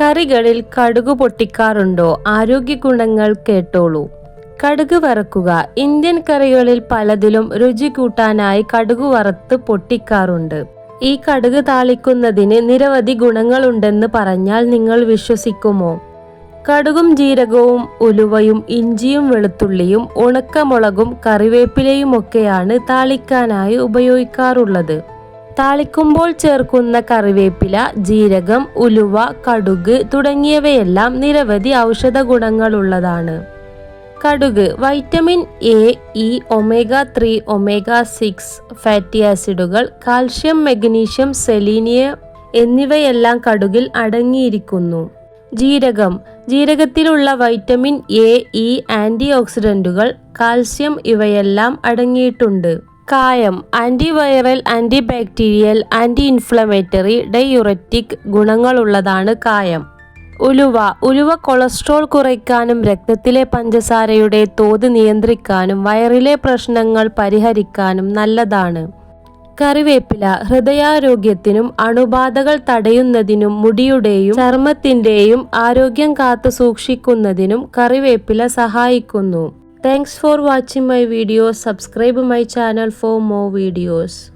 കറികളിൽ കടുക് പൊട്ടിക്കാറുണ്ടോ? ആരോഗ്യ ഗുണങ്ങൾ കേട്ടോളൂ. കടുക് വറക്കുക. ഇന്ത്യൻ കറികളിൽ പലതിലും രുചി കൂട്ടാനായി കടുക് വറുത്ത് പൊട്ടിക്കാറുണ്ട്. ഈ കടുക് താളിക്കുന്നതിന് നിരവധി ഗുണങ്ങളുണ്ടെന്ന് പറഞ്ഞാൽ നിങ്ങൾ വിശ്വസിക്കുമോ? കടുകും ജീരകവും ഉലുവയും ഇഞ്ചിയും വെളുത്തുള്ളിയും ഉണക്കമുളകും കറിവേപ്പിലയുമൊക്കെയാണ് താളിക്കാനായി ഉപയോഗിക്കാറുള്ളത്. താളിക്കുമ്പോൾ ചേർക്കുന്ന കറിവേപ്പില ജീരകം ഉലുവ കടുക് തുടങ്ങിയവയെല്ലാം നിരവധി ഔഷധ ഗുണങ്ങളുള്ളതാണ്. കടുക് vitamin A E omega three omega six fatty ആസിഡുകൾ കാൽഷ്യം മെഗ്നീഷ്യം സെലീനിയം എന്നിവയെല്ലാം കടുകിൽ അടങ്ങിയിരിക്കുന്നു. ജീരകം ജീരകത്തിലുള്ള വൈറ്റമിൻ എ ഇ ആന്റി ഓക്സിഡന്റുകൾ കാൽസ്യം ഇവയെല്ലാം അടങ്ങിയിട്ടുണ്ട്. കായം antiviral antibacterial bacterial anti inflammatory diuretic ഗുണങ്ങളുള്ളതാണ് കായം. ഉലുവ ഉലുവ കൊളസ്ട്രോൾ കുറയ്ക്കാനും രക്തത്തിലെ പഞ്ചസാരയുടെ തോത് നിയന്ത്രിക്കാനും വയറിലെ പ്രശ്നങ്ങൾ പരിഹരിക്കാനും നല്ലതാണ്. കറിവേപ്പില ഹൃദയാരോഗ്യത്തിനും അണുബാധകൾ തടയുന്നതിനും മുടിയുടെയും ചർമ്മത്തിന്റെയും ആരോഗ്യം കാത്തു സൂക്ഷിക്കുന്നതിനും കറിവേപ്പില സഹായിക്കുന്നു. Thanks for watching my video. Subscribe my channel for more videos.